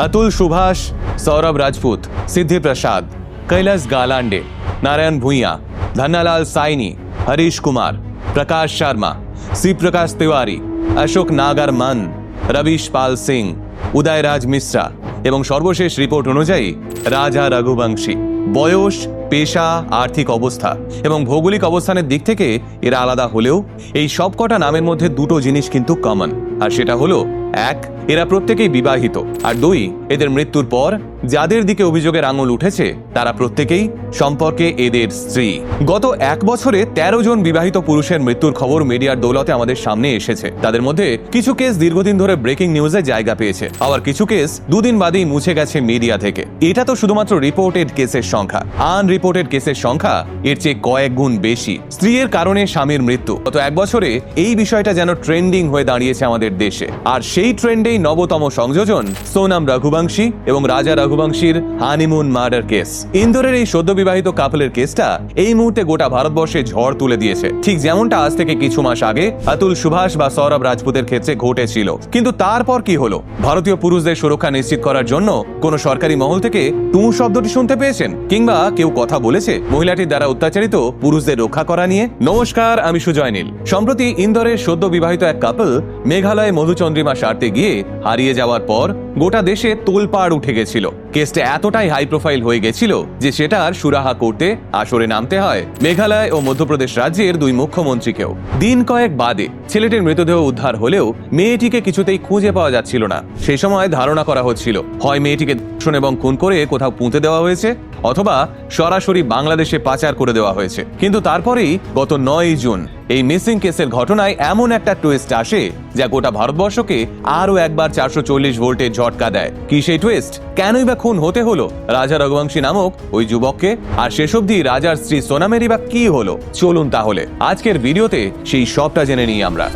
अतुल सुभाष सौरभ राजपूत सिद्धि प्रसाद कैलास गालांडे नारायण भूइया धन्नालाल साइनी हरीश कुमार प्रकाश शर्मा सी प्रकाश तिवारी अशोक नागर मन রবিশ পাল সিং উদয়রাজ মিশ্রা এবং সর্বশেষ রিপোর্ট অনুযায়ী রাজা রঘুবংশী বয়স পেশা, আর্থিক অবস্থা এবং ভৌগোলিক অবস্থানের দিক থেকে এরা আলাদা হলেও এই সবকটা নামের মধ্যে দুটো জিনিস কিন্তু কমন আর সেটা হলো, এক, এরা প্রত্যেকেই বিবাহিত, আর দুই, এদের মৃত্যুর পর যাদের দিকে অভিযোগের আঙুল উঠেছে, তারা প্রত্যেকেই সম্পর্কে এদের স্ত্রী। গত এক বছরে ১৩ জন বিবাহিত পুরুষের মৃত্যুর খবর মিডিয়ার দৌলতে আমাদের সামনে এসেছে। তাদের মধ্যে কিছু কেস দীর্ঘদিন ধরে ব্রেকিং নিউজে জায়গা পেয়েছে। আবার কিছু কেস দুদিন বাদেই মুছে গেছে মিডিয়া থেকে। এটা তো শুধুমাত্র রিপোর্টেড কেসের সংখ্যা। আনরিপোর্টেড কেসের সংখ্যা এর চেয়ে কয়েক গুণ বেশি। স্ত্রীর কারণে স্বামীর মৃত্যু। গত এক বছরে এই বিষয়টা যেন ট্রেন্ডিং হয়ে দাঁড়িয়েছে আমাদের দেশে। আর সেই ট্রেন্ডেই নবতম সংযোজন সোনাম রঘুবংশী এবং রাজা রঘুবংশীর হানিমুন মার্ডার কেস ইন্দোরের এই সদ্য বিবাহিত কাপলের কেসটা এই মুহূর্তে গোটা ভারতবর্ষে ঝড় তুলে দিয়েছে। ঠিক যেমনটা আজ থেকে কিছু মাস আগে অতুল সুভাষ বা সৌরভ রাজপুতের ক্ষেত্রে ঘটেছিল। কিন্তু তারপর কি হলো? ভারতীয় পুরুষদের সুরক্ষা নিশ্চিত করার জন্য কোন সরকারি মহল থেকে টু শব্দটি শুনতে পেয়েছেন? কিংবা কেউ কথা বলেছে, মহিলাটির দ্বারা অত্যাচারিত পুরুষদের রক্ষা করা নিয়ে। নমস্কার, আমি সুজয় নীল। সম্প্রতি ইন্দোরের সদ্য বিবাহিত এক কাপল মেঘালয়ে মধুচন্দ্রিমা সারতে গিয়ে হারিয়ে যাওয়ার পর গোটা দেশে তোলপাড় উঠে গেছিল। কেসটা এতটাই হাই প্রোফাইল হয়ে গেছিল যে সেটার সুরাহা করতে, আসরে নামতে হয়। মেঘালয় ও মধ্যপ্রদেশ রাজ্যের দুই মুখ্যমন্ত্রীকেও। দিন কয়েক বাদে ছেলেটির মৃতদেহ উদ্ধার হলেও মেয়েটিকে কিছুতেই খুঁজে পাওয়া যাচ্ছিল না। সেই সময় ধারণা করা হচ্ছিল, হয় মেয়েটিকে ধর্ষণ এবং খুন করে কোথাও পুঁতে দেওয়া হয়েছে, অথবা সরাসরি বাংলাদেশে পাচার করে দেওয়া হয়েছে। কিন্তু তারপরেই গত নয় জুন এই মিসিং কেসের ঘটনায় এমন একটা টুইস্ট আসে যা গোটা ভারতবর্ষকে আরও একবার চারশো চল্লিশ ভোল্টের ঝটকা দেয়। কি সেই টুইস্ট কেনই বা খুন হতে হলো? রাজা রঘুবংশী নামক ওই যুবককে? আর শেষ অব্দি রাজার স্ত্রী সোনামেরি বা কি হলো? চলুন তাহলে। আজকের ভিডিওতে সেই সবটা জেনে নিই আমরা।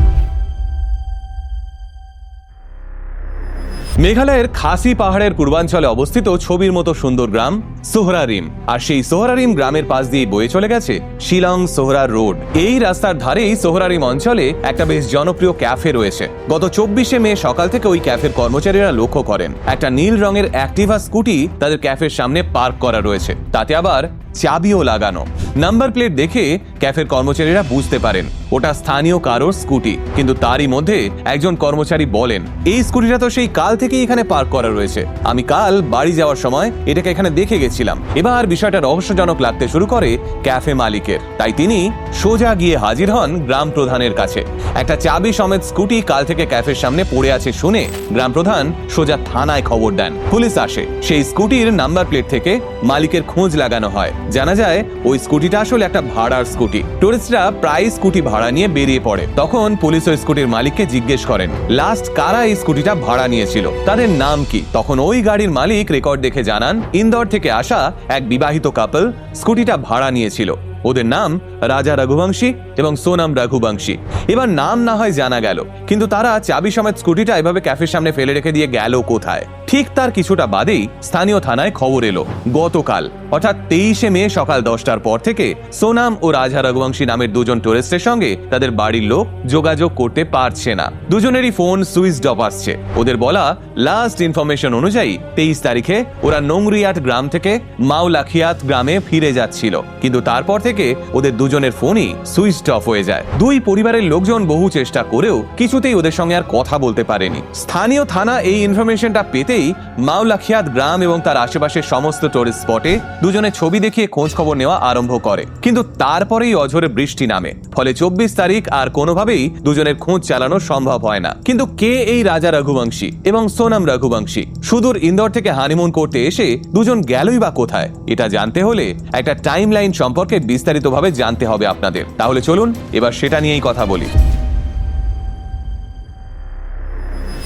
মেঘালয়ের খাসি পাহাড়ের পূর্বাঞ্চলে অবস্থিত ছবির মতো সুন্দর গ্রাম সোহরারিম আর সেই সোহরারিম গ্রামের পাশ দিয়ে বয়ে চলে গেছে শিলং সোহরার রোড। এই রাস্তার ধারেই সোহরারিম অঞ্চলে একটা বেশ জনপ্রিয় ক্যাফে রয়েছে। গত চব্বিশে মে সকাল থেকে ওই ক্যাফের কর্মচারীরা লক্ষ্য করেন, একটা নীল রঙের অ্যাক্টিভা স্কুটি তাদের ক্যাফের সামনে পার্ক করা রয়েছে। তাতে আবার চাবিও লাগানো। নাম্বার প্লেট দেখে ক্যাফের কর্মচারীরা বুঝতে পারেন ওটা স্থানীয় কারোর স্কুটি, কিন্তু তারই মধ্যে একজন কর্মচারী বলেন, এই স্কুটিটা তো সেই কাল থেকেই এখানে পার্ক করা রয়েছে। আমি কাল বাড়ি যাওয়ার সময় এটাকে এখানে দেখে গেছিলাম। এবার বিষয়টা রহস্যজনক লাগতে শুরু করে ক্যাফে মালিকের। তাই তিনি সোজা গিয়ে হাজির হন গ্রাম প্রধানের কাছে। একটা চাবি সমেত স্কুটি কাল থেকে ক্যাফের সামনে পড়ে আছে শুনে গ্রাম প্রধান সোজা থানায় খবর দেন। পুলিশ আসে। সেই স্কুটির নাম্বার প্লেট থেকে মালিকের খোঁজ লাগানো হয়। জানা যায়, ওই স্কুটিটা আসলে একটা ভাড়ার স্কুটি। টুরিস্টরা প্রায় স্কুটি ভাড়া নিয়ে বেরিয়ে পড়ে। তখন পুলিশ ওই স্কুটির মালিককে জিজ্ঞেস করেন, লাস্ট কারা এই স্কুটিটা ভাড়া নিয়েছিল? তাদের নাম কি? তখন ওই গাড়ির মালিক রেকর্ড দেখে জানান, ইন্দোর থেকে আসা এক বিবাহিত কাপল স্কুটিটা ভাড়া নিয়েছিল। ওদের নাম রাজা রঘুবংশী এবং সোনাম রঘুবংশী। এবার নাম না হয় জানা গেল, কিন্তু তারা চাবি সমেত স্কুটিটা এভাবে ক্যাফের সামনে ফেলে রেখে দিয়ে গেল কোথায়? ঠিক তার কিছুটা বাদেই স্থানীয় থানায় খবর এলো। গতকাল অর্থাৎ তেইশে মে সকাল দশটার পর থেকে সোনাম ও রাজা রঘুবংশী নামের দুজন টুরিস্টের সঙ্গে তাদের বাড়ির লোক যোগাযোগ করতে পারছে না। দুজনেরই ফোন সুইচ অফ আসছে। ওদের বলা লাস্ট ইনফরমেশন অনুযায়ী, তেইশ তারিখে ওরা নোংরিয়াট গ্রাম থেকে মাওলাখিয়াত গ্রামে ফিরে যাচ্ছিল। কিন্তু তারপর থেকে ওদের দুজনের ফোনই সুইচ অফ হয়ে যায়। দুই পরিবারের লোকজন বহু চেষ্টা করেও কিছুতেই ওদের সঙ্গে আর কথা বলতে পারেনি। স্থানীয় থানা এই ইনফরমেশনটা পেতেই মাওলাখিয়াত গ্রাম এবং তার আশেপাশের সমস্ত টুরিস্ট স্পটে দুজনে ছবি দেখিয়ে খোঁজ খবর নেওয়া আরম্ভ করে। কিন্তু তারপরেই অঝরে বৃষ্টি নামে। ফলে চব্বিশ তারিখ আর কোনোভাবেই দুজনের খোঁজ চালানো সম্ভব হয় না। কিন্তু কে এই রাজা রঘুবংশী এবং সোনাম রঘুবংশী? সুদূর ইন্দোর থেকে হানিমুন করতে এসে দুজন গেলই বা কোথায়? এটা জানতে হলে একটা টাইম লাইন সম্পর্কে বিস্তারিতভাবে জানতে হবে আপনাদের। তাহলে চলুন, এবার সেটা নিয়েই কথা বলি।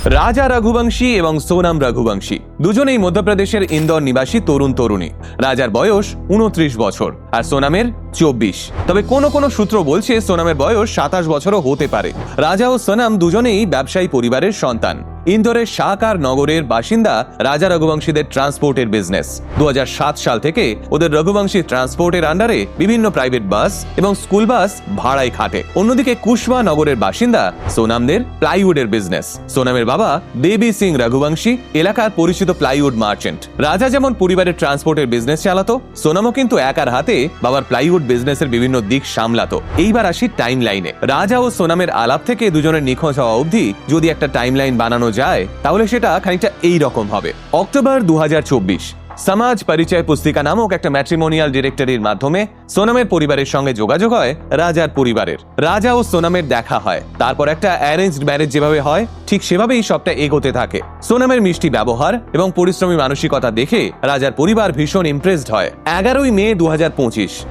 রাজা রঘুবংশী এবং সোনাম রঘুবংশী, দুজনেই মধ্যপ্রদেশের ইন্দোর নিবাসী তরুণ তরুণী। রাজার বয়স উনত্রিশ বছর আর সোনামের চব্বিশ। তবে কোন কোন সূত্র বলছে সোনামের বয়স সাতাশ বছরও হতে পারে। রাজা ও সোনাম দুজনেই ব্যবসায়ী পরিবারের সন্তান। ইন্দোরের শাহকার নগরের বাসিন্দা রাজা রঘুবংশীদের ট্রান্সপোর্টের বিজনেস দু হাজার সাত সাল থেকে ওদের রঘুবংশী ট্রান্সপোর্টের আন্ডারে বিভিন্ন প্রাইভেট বাস এবং স্কুল বাস ভাড়ায় খাটে। অন্যদিকে কুশওয়া নগরের বাসিন্দা সোনামদের প্লাইউডের বিজনেস সোনামের বাবা দেবী সিং রঘুবংশী এলাকার পরিচিত প্লাইউড মার্চেন্ট রাজা যেমন পরিবারের ট্রান্সপোর্টের বিজনেস চালাতো, সোনামও কিন্তু একার হাতে বাবার প্লাইউড বিজনেসের বিভিন্ন দিক সামলাতো। এইবার আসি টাইম লাইনে রাজা ও সোনামের আলাপ থেকে দুজনের নিখোঁজ হওয়া অবধি যদি একটা টাইম লাইন বানানো যায়, তাহলে সেটা খানিকটা এই রকম হবে। অক্টোবর দু হাজার চব্বিশ, সমাজ পরিচয় পুস্তিকা নামক একটা ম্যাট্রিমোনিয়াল ডিরেক্টরির মাধ্যমে সোনামের পরিবারের সঙ্গে যোগাযোগ হয় রাজার পরিবারের। রাজা ও সোনামের দেখা হয়। তারপর একটা অ্যারেঞ্জড ম্যারেজ যেভাবে হয়, ঠিক সেভাবেই সবটা এগোতে থাকে। সোনামের মিষ্টি ব্যবহার এবং পরিশ্রমী মানসিকতা দেখে রাজার পরিবার ভীষণ ইমপ্রেসড হয়। এগারোই মে দু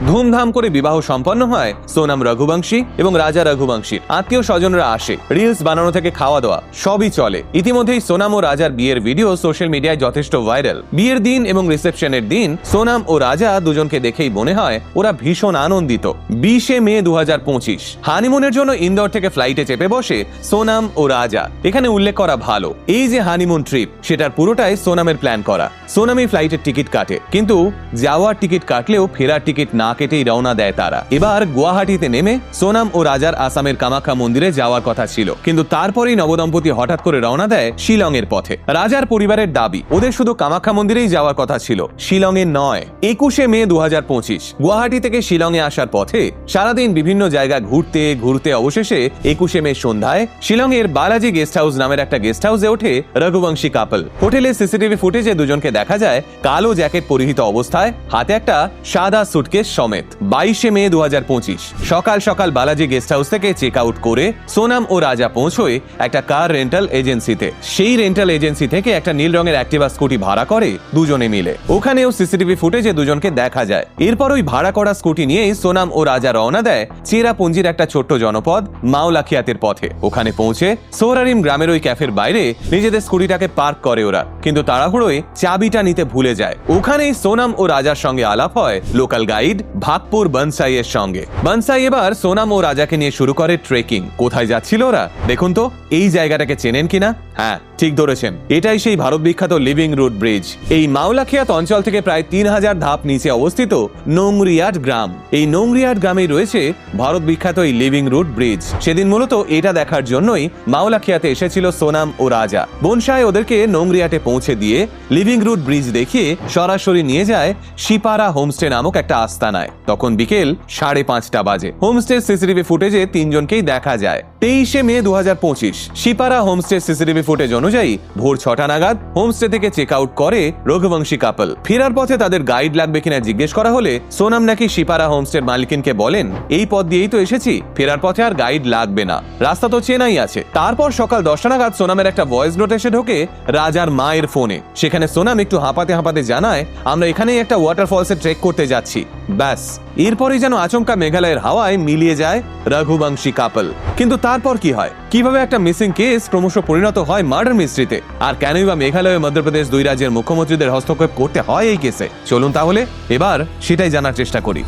ধুমধাম করে বিবাহ সম্পন্ন হয় সোনাম রঘুবংশী এবং রাজা রঘুবংশীর। আত্মীয় স্বজনরা আসে রিলস বানানো থেকে খাওয়া দাওয়া, সবই চলে। ইতিমধ্যেই সোনাম ও রাজার বিয়ের ভিডিও সোশ্যাল মিডিয়ায় যথেষ্ট ভাইরাল বিয়ের দিন এবং রিসেপশনের দিন সোনাম ও রাজা দুজনকে দেখেই মনে হয়, ওরা ভীষণ আনন্দিত। বিশে মে দু হাজার পঁচিশ। হানিমুনের জন্য ইন্দোর থেকে ফ্লাইটে চেপে বসে সোনাম ও রাজা। এখানে উল্লেখ করা ভালো। এই যে হানিমুন ট্রিপ সেটার পুরোটাই সোনামের প্ল্যান করা। সোনামই ফ্লাইটের টিকিট কাটে। কিন্তু যাওয়ার টিকিট কাটলেও ফেরার টিকিট না কেটেই রওনা দেয় তারা। এবার গুয়াহাটিতে নেমে সোনাম ও রাজার আসামের কামাখ্যা মন্দিরে যাওয়ার কথা ছিল। কিন্তু তারপরেই নবদম্পতি হঠাৎ করে রওনা দেয় শিলং এর পথে। রাজার পরিবারের দাবি, ওদের শুধু কামাখ্যা মন্দিরেই যাওয়ার কথা ছিল। শিলংয়ে নয়। একুশে মে দু হাজার পঁচিশ, গুয়াহাটি থেকে শিলংয়ে আসার পথে সারাদিন বিভিন্ন জায়গা ঘুরতে ঘুরতে অবশেষে একুশে মে সন্ধ্যায় শিলংয়ের বালাজি গেস্ট হাউস নামের একটা গেস্ট হাউসে ওঠে রঘুবংশী কাপল। হোটেলের সিসিটিভি ফুটেজে দুজনকে দেখা যায় কালো জ্যাকেট পরিহিত অবস্থায়, হাতে একটা সাদা সুটকেস সমেত। বাইশে মে দু সকাল সকাল বালাজি গেস্ট হাউস থেকে চেক আউট করে সোনাম ও রাজা পৌঁছয় একটা কার রেন্টাল এজেন্সিতে। সেই রেন্টাল এজেন্সি থেকে একটা নীল রঙের অ্যাক্টিভা স্কুটি ভাড়া করে দুজনে মিলে। ওখানেও সিসিটিভি ফুটেজে দুজনকে দেখা যায়। এরপর ওই ভাড়া করা স্কুটি নিয়েই সোনাম ও রাজা রওনা দেয় চেরাপুঞ্জির একটা ছোট্ট জনপদ মাওলাখিয়াতের পথে। ওখানে পৌঁছে সোহরারিম গ্রামের ওই ক্যাফের বাইরে নিজেদের স্কুটিটাকে পার্ক করে ওরা। কিন্তু তাড়াহুড়োয় চাবিটা নিতে ভুলে যায়। ওখানেই সোনাম ও রাজার সঙ্গে আলাপ হয় লোকাল গাইড ভাগপুর বনসাই এর সঙ্গে। বনসাই এবার সোনাম ও রাজাকে নিয়ে শুরু করে ট্রেকিং। কোথায় যাচ্ছিল ওরা? দেখুন তো, এই জায়গাটাকে চেনেন কিনা হ্যাঁ ঠিক ধরেছেন। এটাই সেই ভারত বিখ্যাত লিভিং রুট ব্রিজ। এই মাওলাখিয়াত অঞ্চল থেকে প্রায় তিন হাজার ধাপ নিচে অবস্থিত নোংরিয়াট গ্রাম। এই নোংরিয়াট গ্রামে রয়েছে ভারত বিখ্যাত এই লিভিং রুট ব্রিজ সেদিন মূলত এটা দেখার জন্যই মাওলাখিয়াতে এসেছিল সোনাম ও রাজা। বনসায় ওদেরকে নোংরিয়াটে পৌঁছে দিয়ে লিভিং রুট ব্রিজ দেখিয়ে সরাসরি নিয়ে যায় শিপারা হোমস্টে নামক একটা আস্তানায়। তখন বিকেল সাড়ে পাঁচটা বাজে। হোমস্টে সিসিটিভি ফুটেজে তিনজনকেই দেখা যায়। তেইশে মে দু হাজার পঁচিশ, শিপারা হোমস্টে সিসিটিভি ফুটেজ অনুযায়ী ভোর ছটা নাগাদ হোমস্টে থেকে চেক আউট করে রঘুবংশী কাপল। ফেরার পথে তাদের গাইড লাগবে কিনা জিজ্ঞেস করা হলে সোনাম নাকি শিপারা হোমস্টের মালিকিনকে বলেন, এই পথ দিয়েই তো এসেছি, ফেরার পথে আর গাইড লাগবে না। রাস্তা তো চেনাই আছে। তারপর সকাল দশটা নাগাদ সোনামের একটা ভয়েস নোট এসে ঢোকে রাজার মায়ের ফোনে। সেখানে সোনাম একটু হাঁপাতে হাঁপাতে জানায়, আমরা এখানেই একটা ওয়াটারফলসে ট্রেক করতে যাচ্ছি। ব্যাস, এরপরই যেন আচমকা মেঘালয়ের হাওয়ায় মিলিয়ে যায় রঘুবংশী কাপল। কিন্তু তারপর কি হয়? কীভাবে একটা মিসিং কেস ক্রমশ পরিণত হয় মার্ডার মিস্ট্রিতে আর কেনই বা মেঘালয় মধ্যপ্রদেশ দুই রাজ্যের মুখ্যমন্ত্রীদের হস্তক্ষেপ করতে হয় এই কেসে চলুন তাহলে, এবার সেটাই জানার চেষ্টা করি।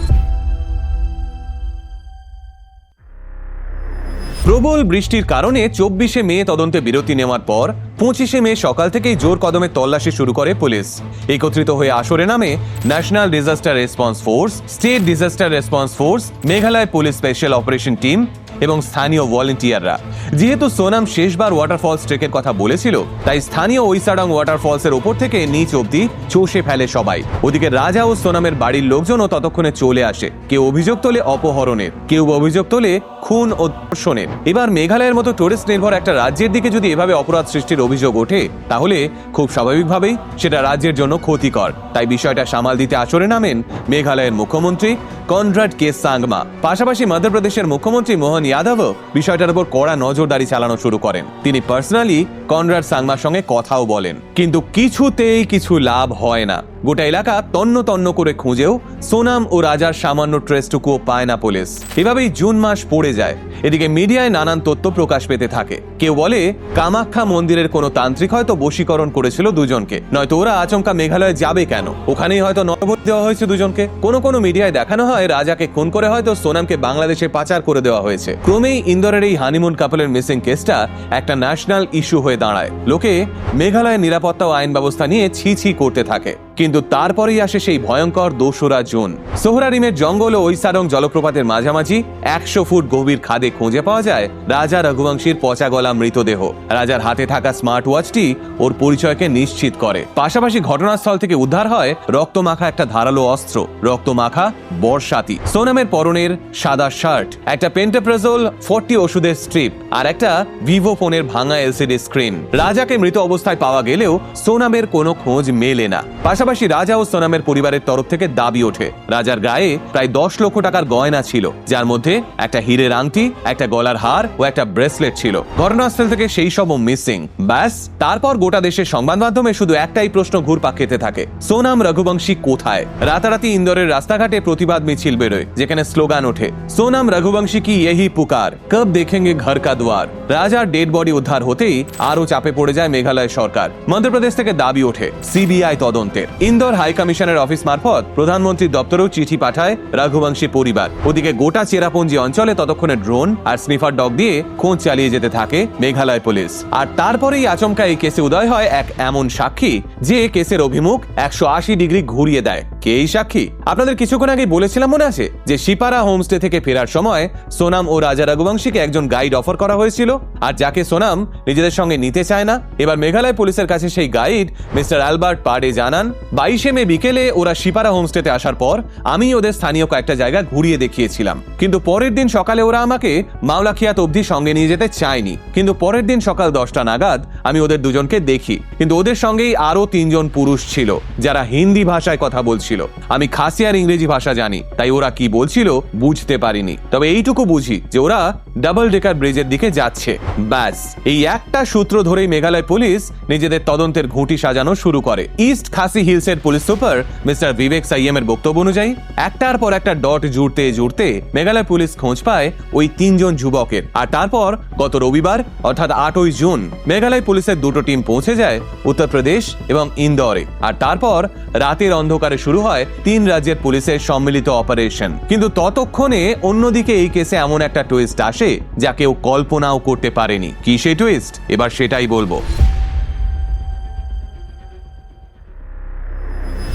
প্রবল বৃষ্টির কারণে চব্বিশে মে তদন্তে বিরতি নেওয়ার পর পঁচিশে মে সকাল থেকেই জোর কদমে তল্লাশি শুরু করে পুলিশ। একত্রিত হয়ে আসরে নামে national disaster response force state disaster response force Meghalaya police special operation team এবং স্থানীয় ভলেন্টিয়াররা যেহেতু সোনাম শেষবার ওয়াটারফলস ট্রেকের কথা বলেছিল, তাই স্থানীয় ওইসাডং ওয়াটারফলসের ওপর থেকে নিচ অব্দি চষে ফেলে সবাই। ওদিকে রাজা ও সোনামের বাড়ির লোকজনও ততক্ষণে চলে আসে। কেউ অভিযোগ তোলে অপহরণের, কেউ অভিযোগ তোলে খুন ও ধর্ষণের। এবার মেঘালয়ের মতো টুরিস্ট নির্ভর একটা রাজ্যের দিকে যদি এভাবে অপরাধ সৃষ্টির অভিযোগ ওঠে, তাহলে খুব স্বাভাবিকভাবেই সেটা রাজ্যের জন্য ক্ষতিকর। তাই বিষয়টা সামাল দিতে আচরে নামেন মেঘালয়ের মুখ্যমন্ত্রী কনরাড কে সাংমা। পাশাপাশি মধ্যপ্রদেশের মুখ্যমন্ত্রী মোহন যাদবও বিষয়টার উপর কড়া নজরদারি চালানো শুরু করেন। তিনি পার্সোনালি কনরাড সাংমার সঙ্গে কথাও বলেন। কিন্তু কিছুতেই কিছু লাভ হয় না। গোটা এলাকা তন্ন তন্ন করে খুঁজেও সোনাম ও রাজার সামান্য ট্রেসটুকুও পায় না পুলিশ। এভাবেই জুন মাস পড়ে যায়। এদিকে মিডিয়ায় নানান তথ্য প্রকাশ পেতে থাকে। কেউ বলে, কামাখ্যা মন্দিরের কোনো তান্ত্রিক হয়তো বশীকরণ করেছিল দুজনকে। নয়তো ওরা আচমকা মেঘালয়ে যাবে কেন? ওখানেই হয়তো নবদ দেওয়া হয়েছে দুজনকে। কোনো কোনো মিডিয়ায় দেখানো হয়, রাজাকে খুন করে হয়তো সোনামকে বাংলাদেশে পাচার করে দেওয়া হয়েছে। ক্রমেই ইন্দোরের এই হানিমুন কাপলের মিসিং কেসটা একটা ন্যাশনাল ইস্যু হয়ে দাঁড়ায়। লোকে মেঘালয়ের নিরাপত্তা ও আইন ব্যবস্থা নিয়ে ছি ছি করতে থাকে। কিন্তু তারপরেই আসে সেই ভয়ঙ্কর দোসরা জুন। সোহরারিমের জঙ্গল ও ঐসারং জলপ্রপাতের মাঝামাঝি একশো ফুট গভীর খাদে খুঁজে পাওয়া যায় রাজা রঘুবংশীর পচা গলা মৃতদেহ। রাজার হাতে থাকা স্মার্ট ওয়াচটি ওর পরিচয়কে নিশ্চিত করে। পাশাপাশি ঘটনাস্থল থেকে উদ্ধার হয় রক্তমাখা একটা ধারালো অস্ত্র। রক্তমাখা বর্ষাতি। সোনামের পরনের সাদা শার্ট, একটা পেন্টাপ্রেজোল, ফোরটি ওষুধের স্ট্রিপ আর একটা ভিভো ফোনের ভাঙা এলসিডি স্ক্রিন। রাজাকে মৃত অবস্থায় পাওয়া গেলেও সোনামের কোনো খোঁজ মেলে না। পাশাপাশি রাজা ও সোনামের পরিবারের তরফ থেকে দাবি ওঠে। রাজার গায়ে প্রায় দশ লক্ষ টাকার গয়না ছিল, যার মধ্যে একটা হীরের আংটি, একটা গলার হার ও একটা ব্রেসলেট ছিল। ঘটনাস্থল থেকে সেই সবও মিসিং। ব্যাস, তারপর গোটা দেশের সংবাদ মাধ্যমে শুধু একটাই প্রশ্ন ঘুরপাক খেতে থাকে, সোনাম রঘুবংশী কোথায়? রাতারাতি ইন্দোরের রাস্তাঘাটে প্রতিবাদ মিছিল বেরোয়, যেখানে স্লোগান ওঠে, সোনাম রঘুবংশী কি यही পুকার, কব দেখেঙ্গে ঘর কা দুয়ার। রাজার ডেড বডি উদ্ধার হতেই আরও চাপে পড়ে যায় মেঘালয় সরকার। মধ্যপ্রদেশ থেকে দাবি ওঠে, সিবিআই তদন্তের। ইন্দোর হাই কমিশনের অফিস মারফত প্রধানমন্ত্রীর দপ্তরেও চিঠি পাঠায় রঘুবংশী পরিবার। ওদিকে গোটা চেরাপুঞ্জি অঞ্চলে ততক্ষণে ড্রোন আর স্নিফার ডগ দিয়ে খোঁজ চালিয়ে যেতে থাকে মেঘালয় পুলিশ। আর তারপরেই আচমকা এই কেসে উদয় হয় এক এমন সাক্ষী, যে কেসের অভিমুখ একশো আশি ডিগ্রি ঘুরিয়ে দেয়। কে এই সাক্ষী? আপনাদের কিছুক্ষণ আগে বলেছিলাম মনে আছে যে শিপারা হোমস্টে থেকে ফেরার সময় সোনাম ও রাজা রঘুবংশীকে একজন গাইড অফার করা হয়েছিল। আর যাকে সোনাম নিজেদের সঙ্গে নিতে চায় না, এবার মেঘালয় পুলিশের কাছে সেই গাইড মিস্টার অ্যালবার্ট পার্ডে জানান, বাইশে মে বিকেলে ওরা শিপারা হোমস্টেতে আসার পর আমি ওদের স্থানীয় কয়েকটা জায়গা ঘুরিয়ে দেখিয়েছিলাম। কিন্তু পরের দিন সকালে ওরা আমাকে মাওলাখিয়াত অবধি সঙ্গে নিয়ে যেতে চায়নি। কিন্তু পরের দিন সকাল দশটা নাগাদ আমি ওদের দুজনকে দেখি। কিন্তু ওদের সঙ্গেই আরও তিনজন পুরুষ ছিল, যারা হিন্দি ভাষায় কথা বলছিল। আমি খাসি আর ইংরেজি ভাষা জানি, তাই ওরা কি বলছিল বুঝতে পারিনি। তবে এইটুকু বুঝি যে ওরা ডাবল ডেকার ব্রিজের দিকে যাচ্ছে। ব্যাস, এই একটা সূত্র ধরেই মেঘালয় পুলিশ নিজেদের তদন্তের ঘুঁটি সাজানো শুরু করে। East Khasi হিলসের police super mister Vivek Syiem এর বক্তব্য অনুযায়ী, একটার পর একটা ডট জুড়তে জুড়তে মেঘালয় পুলিশ খোঁজ পায় ওই তিনজন যুবকের। আর তারপর গত রবিবার, অর্থাৎ আটই জুন, মেঘালয় পুলিশের দুটো টিম পৌঁছে যায় উত্তরপ্রদেশ এবং ইন্দোরে। আর তারপর রাতের অন্ধকারে শুরু হয় তিন রাজ্যের পুলিশের সম্মিলিত অপারেশন। কিন্তু ততক্ষণে অন্যদিকে এই কেসে এমন একটা টুইস্ট আসে যা কেউ কল্পনাও করতে পারেনি। কি সেই টুইস্ট এবার সেটাই বলব।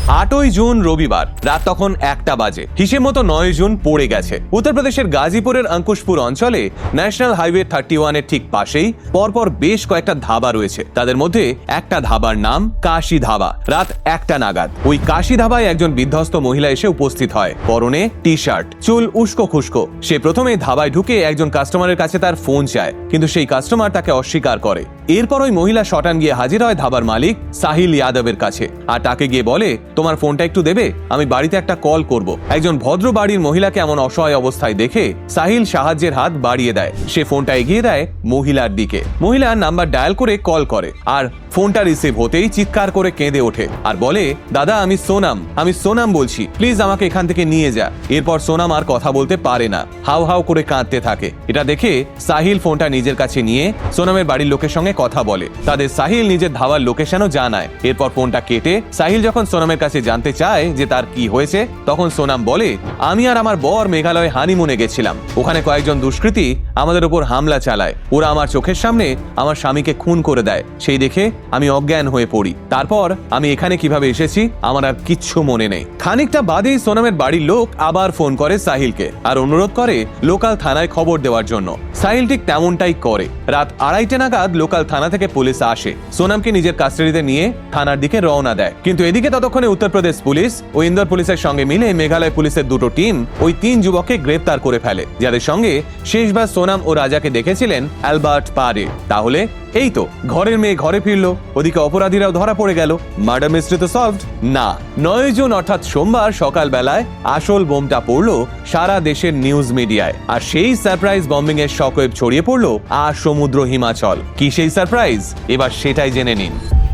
আটই জুন রবিবার, রাত তখন একটা বাজে। হিসেব মতো নয় জুন পড়ে গেছে। উত্তরপ্রদেশের গাজীপুরের অঙ্কুশপুর অঞ্চলে ন্যাশনাল হাইওয়ে থার্টি ওয়ানের ঠিক পাশেই পরপর বেশ কয়েকটা ধাবা রয়েছে। তাদের মধ্যে একটা ধাবার নাম কাশি ধাবা, রাত একটা নাগাদ। ওই কাশি ধাবায় একজন বিধ্বস্ত মহিলা এসে উপস্থিত হয়। পরনে টি শার্ট চুল উস্কো খুস্কো। সে প্রথমে ধাবায় ঢুকে একজন কাস্টমারের কাছে তার ফোন চায়, কিন্তু সেই কাস্টমার তাকে অস্বীকার করে। এরপর ওই মহিলা শটান গিয়ে হাজির হয় ধাবার মালিক সাহিল ইয়াদবের কাছে। আর তাকে গিয়ে বলে তোমার ফোনটা একটু দেবে? আমি বাড়িতে একটা কল করব। একজন ভদ্র বাড়ির মহিলাকে এমন অসহায় অবস্থায় দেখে সাহিল সাহায্যের হাত বাড়িয়ে দেয়। সে ফোনটা এগিয়ে দেয় মহিলার দিকে। মহিলা নাম্বার ডায়াল করে কল করে আর ফোনটা রিসিভ হতেই চিৎকার করে কেঁদে ওঠে আর বলে, দাদা, আমি সোনাম। আমি সোনাম বলছি। প্লিজ আমাকে এখান থেকে নিয়ে যা। এরপর সোনাম আর কথা বলতে পারে না। হাউ হাউ করে কাঁদতে থাকে। এটা দেখে সাহিল ফোনটা নিজের কাছে নিয়ে সোনামের বাড়ির লোকের সঙ্গে কথা বলে। তাদের সাহিল নিজের ধাবার লোকেশনও জানায়। এরপর ফোনটা কেটে সাহিল যখন সোনামের কাছে জানতে চায় যে তার কি হয়েছে, তখন সোনাম বলে, আমি আর আমার বর মেঘালয় হানিমুনে গেছিলাম। ওখানে কয়েকজন দুষ্কৃতী আমাদের উপর হামলা চালায়। ওরা আমার চোখের সামনে আমার স্বামীকে খুন করে দেয়। সেই দেখে আমি অজ্ঞান হয়ে পড়ি। তারপর আমি এখানে কীভাবে এসেছি, আমার আর কিচ্ছু মনে নেই। খানিকটা বাদেই সোনামের বাড়ির লোক আবার ফোন করে সাহিলকে আর অনুরোধ করে লোকাল থানায় খবর দেওয়ার জন্য। সাহিল ঠিক তেমনটাই করে। রাত আড়াইটে নাগাদ লোকাল থানা থেকে পুলিশ আসে। সোনামকে নিজের কাস্টাডিতে নিয়ে থানার দিকে রওনা দেয়। কিন্তু এদিকে ততক্ষণে উত্তরপ্রদেশ পুলিশ ও ইন্দোর পুলিশের সঙ্গে মিলে মেঘালয় পুলিশের দুটো টিম ওই তিন যুবককে গ্রেপ্তার করে ফেলে। যাদের সঙ্গে শেষবার সোনাম ও রাজাকে দেখেছিলেন অ্যালবার্ট পারে। তাহলে এই তো, ঘরের মেয়ে ঘরে ফিরলো, ওদিকে অপরাধীরাও ধরা পড়ে গেল, মার্ডার মিস্ট্রি তো সলভড। না, নয় জুন অর্থাৎ সোমবার সকালবেলায় আসল বোমটা পড়ল সারা দেশের নিউজ মিডিয়ায়। আর সেই সারপ্রাইজ বম্বিং এর শকওয়েভ ছড়িয়ে পড়ল আর সমুদ্র হিমাচল। কি সেই সারপ্রাইজ? এবার সেটাই জেনে নিন।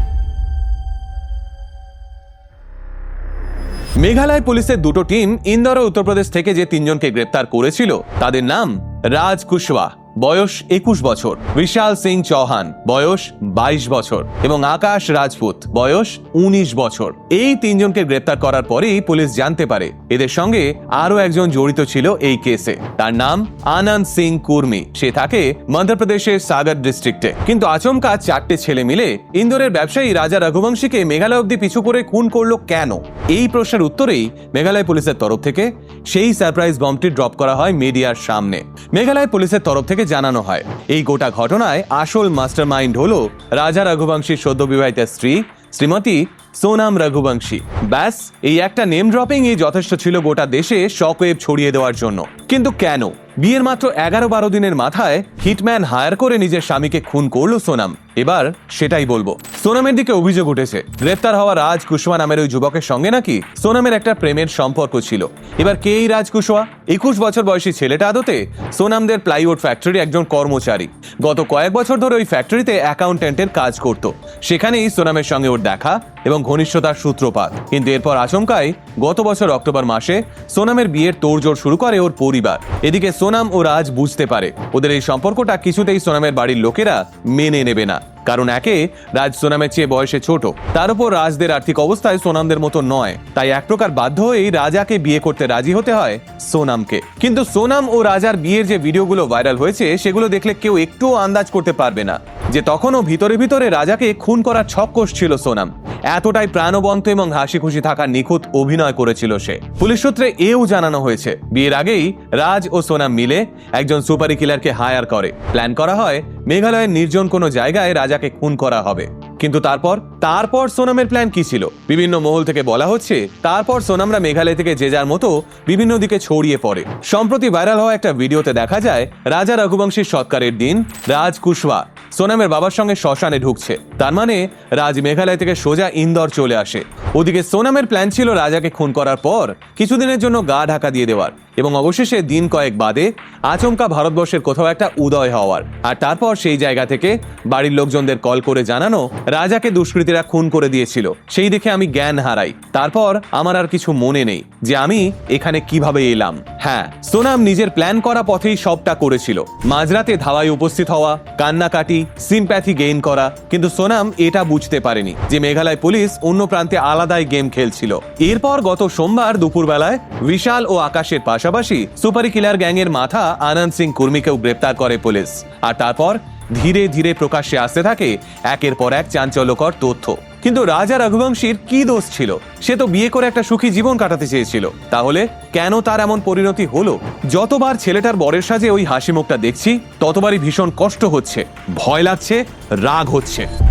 মেঘালয় পুলিশের দুটো টিম ইন্দোর ও উত্তরপ্রদেশ থেকে যে তিনজনকে গ্রেপ্তার করেছিল, তাদের নাম রাজ কুশওয়া। বয়স একুশ বছর। বিশাল সিং চৌহান, বয়স বাইশ বছর। এবং আকাশ রাজপুত, বয়স উনিশ বছর। এই তিনজনকে গ্রেপ্তার করার পরেই পুলিশ জানতে পারে, এদের সঙ্গে আরও একজন জড়িত ছিল এই কেসে। তার নাম আনন্দ সিং কুর্মি। সে থাকে মধ্যপ্রদেশের সাগর ডিস্ট্রিক্টে। কিন্তু আচমকা চারটে ছেলে মিলে ইন্দোরের ব্যবসায়ী রাজা রঘুবংশীকে মেঘালয় অব্দি পিছু করে খুন করল কেন? এই প্রশ্নের উত্তরেই মেঘালয় পুলিশের তরফ থেকে সেই সারপ্রাইজ বমটি ড্রপ করা হয় মিডিয়ার সামনে। মেঘালয় পুলিশের তরফ থেকে জানানো হয়। এই গোটা ঘটনায় আসল মাস্টার মাইন্ড হল রাজা রঘুবংশীর সদ্যবিবাহিত স্ত্রী, শ্রীমতী সোনাম রঘুবংশী। ব্যাস, এই একটা নেম ড্রপিংই যথেষ্ট ছিল গোটা দেশে শকওয়েভ ছড়িয়ে দেওয়ার জন্য। কিন্তু কেন? বিয়ের মাত্র এগারো বারো দিনের মাথায় হিটম্যান হায়ার করে নিজের স্বামীকে খুন করল সোনাম। এবার সেটাই বলব। সোনামের দিকে অভিযোগ উঠেছে। গ্রেপ্তার হওয়া রাজ কুশওয়া নামের ওই যুবকের সঙ্গে নাকি সোনামের একটা প্রেমের সম্পর্ক ছিল। এবার কে এই রাজ কুশওয়া? একুশ বছর বয়সী ছেলেটা আদতে সোনামদের প্লাইউড ফ্যাক্টরি একজন কর্মচারী। গত কয়েক বছর ধরে ওই ফ্যাক্টরিতে অ্যাকাউন্টেন্টের কাজ করত। সেখানেই সোনামের সঙ্গে ওর দেখা এবং ঘনিষ্ঠতার সূত্রপাত। কিন্তু এরপর আশঙ্কায় গত বছর অক্টোবর মাসে সোনামের বিয়ের তোড়জোড় শুরু করে ওর পরিবার। এদিকে সোনাম ও রাজ বুঝতে পারে, ওদের এই সম্পর্কটা কিছুতেই সোনামের বাড়ির লোকেরা মেনে নেবে না। কারণ একে রাজ সোনামের চেয়ে বয়সে ছোট। তার উপর রাজদের আর্থিক অবস্থায় সোনামদের মতো নয়। তাই এক প্রকার বাধ্য হয়েই রাজাকে বিয়ে করতে রাজি হতে হয় সোনামকে। কিন্তু সোনাম ও রাজার বিয়ের যে ভিডিওগুলো ভাইরাল হয়েছে, সেগুলো দেখলে কেউ একটুও আন্দাজ করতে পারবে না। যে তখনও ভিতরে ভিতরে রাজাকে খুন করার ছক ছিল সোনাম। এতটাই প্রাণবন্ত এবং হাসি খুশি থাকার নিখুঁত অভিনয় করেছিল সে। পুলিশ সূত্রে এও জানানো হয়েছে, বিয়ের আগেই রাজ ও সোনাম মিলে একজন সুপারি কিলারকে হায়ার করে। প্ল্যান করা হয় মেঘালয়ের নির্জন কোনো জায়গায় রাজাকে খুন করা হবে। কিন্তু তারপর? তারপর সোনামের প্ল্যান কি ছিল? বিভিন্ন মহল থেকে বলা হচ্ছে, তারপর সোনামরা মেঘালয় থেকে যে যার মতো বিভিন্ন দিকে ছড়িয়ে পড়ে। সম্প্রতি ভাইরাল হওয়া একটা ভিডিওতে দেখা যায়, রাজা রঘুবংশীর সৎকারের দিন রাজ কুশওয়া সোনামের বাবার সঙ্গে শ্মশানে ঢুকছে। তার মানে রাজ মেঘালয় থেকে সোজা ইন্দোর চলে আসে। ওদিকে সোনামের প্ল্যান ছিল রাজাকে খুন করার পর কিছুদিনের জন্য গা ঢাকা দিয়ে দেওয়ার। এবং অবশেষে দিন কয়েক বাদে আচমকা ভারতবর্ষের কোথাও একটা উদয় হওয়ার। আর তারপর সেই জায়গা থেকে বাড়ির লোকজনদের কল করে জানানো রাজাকে দুষ্কৃতীরা খুন করে দিয়েছিল। সেই দেখে আমি জ্ঞান হারাই। তারপর আমার আর কিছু মনে নেই যে আমি এখানে কীভাবে এলাম। হ্যাঁ সোনাম নিজের প্ল্যান করা পথেই সবটা করেছিল। মাঝরাতে ধাওয়ায় উপস্থিত হওয়া, কান্নাকাটি সিম্প্যাথি গেইন করা, কিন্তু সোনাম এটা বুঝতে পারেনি যে মেঘালয় পুলিশ অন্য প্রান্তে আলাদাই গেম খেলছিল। এরপর গত সোমবার দুপুরবেলায় বিশাল ও আকাশের পাশাপাশি সুপারি কিলার গ্যাংয়ের মাথা আনন্দ সিং কুর্মিকেও গ্রেপ্তার করে পুলিশ। আর তারপর ধীরে ধীরে প্রকাশ্যে আসতে থাকে একের পর এক চাঞ্চল্যকর তথ্য। কিন্তু রাজা রঘুবংশীর কি দোষ ছিল? সে তো বিয়ে করে একটা সুখী জীবন কাটাতে চেয়েছিল। তাহলে কেন তার এমন পরিণতি হলো? যতবার ছেলেটার বরের সাজে ওই হাসি মুখটা দেখছি, ততবারই ভীষণ কষ্ট হচ্ছে, ভয় লাগছে, রাগ হচ্ছে।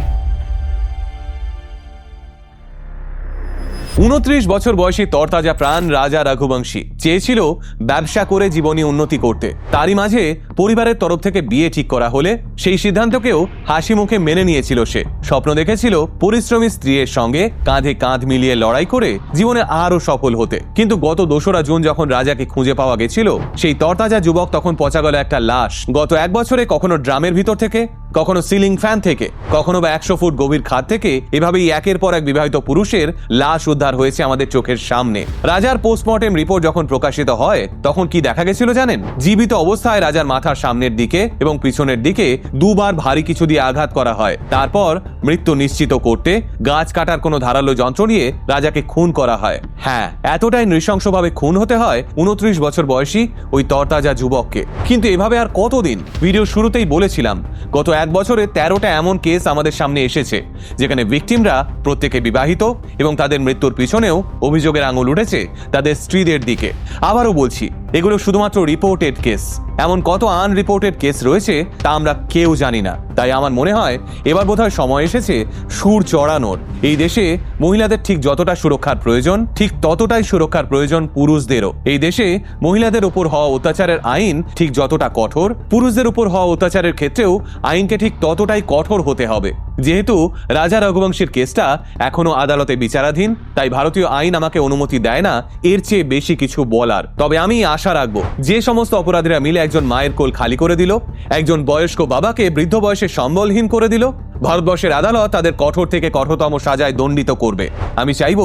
উনত্রিশ বছর বয়সী তরতাজা প্রাণ রাজা রঘুবংশী চেয়েছিল ব্যবসা করে জীবনী উন্নতি করতে। তারই মাঝে পরিবারের তরফ থেকে বিয়ে ঠিক করা হলে সেই সিদ্ধান্তকেও হাসি মুখে মেনে নিয়েছিল সে। স্বপ্ন দেখেছিল পরিশ্রমী স্ত্রীর সঙ্গে কাঁধে কাঁধ মিলিয়ে লড়াই করে জীবনে আরও সফল হতে। কিন্তু গত দোসরা জুন যখন রাজাকে খুঁজে পাওয়া গেছিল, সেই তরতাজা যুবক তখন পচা গেল একটা লাশ। গত এক বছরে কখনো ড্রামের ভিতর থেকে, কখনো সিলিং ফ্যান থেকে, কখনো বা একশো ফুট গভীর খাদ থেকে এভাবেই একের পর এক বিবাহিত পুরুষের লাশ উদ্ধার হয়েছে আমাদের চোখের সামনে। রাজার পোস্টমর্টেম রিপোর্ট যখন প্রকাশিত হয়, তখন কি দেখা গেছিল জানেন? জীবিত অবস্থায় রাজার মাথার সামনের দিকে এবং পিছনের দিকে দুবার ভারী কিছু দিয়ে আঘাত করা হয়। তারপর মৃত্যু নিশ্চিত করতে গাছ কাটার কোনো ধারালো যন্ত্র নিয়ে রাজাকে খুন করা হয়। হ্যাঁ। এতটাই নৃশংসভাবে খুন হতে হয় উনত্রিশ বছর বয়সী ওই তরতাজা যুবককে। কিন্তু এভাবে আর কতদিন? ভিডিও শুরুতেই বলেছিলাম গত এক বছরে তেরোটা এমন কেস আমাদের সামনে এসেছে যেখানে ভিকটিমরা প্রত্যেকে বিবাহিত এবং তাদের মৃত্যুর পিছনেও অভিযোগের আঙুল উঠেছে তাদের স্ত্রীদের দিকে। আবারও বলছি এগুলো শুধুমাত্র রিপোর্টেড কেস এমন কত আনরিপোর্টেড কেস রয়েছে, তা আমরা কেউ জানি না। তাই আমার মনে হয়, এবার বোধহয় সময় এসেছে সুর চড়ানোর। এই দেশে মহিলাদের ঠিক যতটা সুরক্ষার প্রয়োজন, ঠিক ততটাই সুরক্ষার প্রয়োজন পুরুষদেরও। এই দেশে মহিলাদের উপর হওয়া অত্যাচারের আইন ঠিক যতটা কঠোর, পুরুষদের উপর হওয়া অত্যাচারের ক্ষেত্রেও আইনকে ঠিক ততটাই কঠোর হতে হবে। যেহেতু রাজা রঘুবংশীর কেসটা এখনও আদালতে বিচারাধীন, তাই ভারতীয় আইন আমাকে অনুমতি দেয় না, এর চেয়ে বেশি কিছু বলার। তবে আমি আশা রাখব। যে সমস্ত অপরাধীরা মিলে একজন মায়ের কোল খালি করে দিল, একজন বয়স্ক বাবাকে বৃদ্ধ বয়সে সম্বলহীন করে দিল, ভারতবর্ষের আদালত তাদের কঠোর থেকে কঠোরতম সাজায় দণ্ডিত করবে। আমি চাইব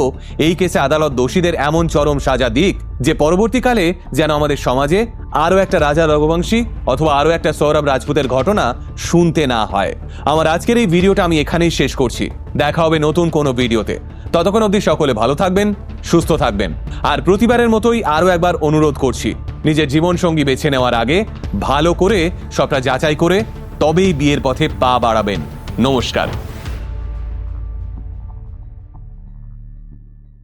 এই কেসে আদালত দোষীদের এমন চরম সাজা দিক, যে পরবর্তীকালে যেন আমাদের সমাজে আরও একটা রাজা রঘুবংশী অথবা আরও একটা সৌরভ রাজপুতের ঘটনা শুনতে না হয়। আমার আজকের এই ভিডিওটা আমি এখানেই শেষ করছি। দেখা হবে নতুন কোনো ভিডিওতে। ততক্ষণ অবধি সকলে ভালো থাকবেন, সুস্থ থাকবেন। আর প্রতিবারের মতোই আরও একবার অনুরোধ করছি, নিজের জীবনসঙ্গী বেছে নেওয়ার আগে ভালো করে সবটা যাচাই করে তবেই বিয়ের পথে পা বাড়াবেন। নমস্কার।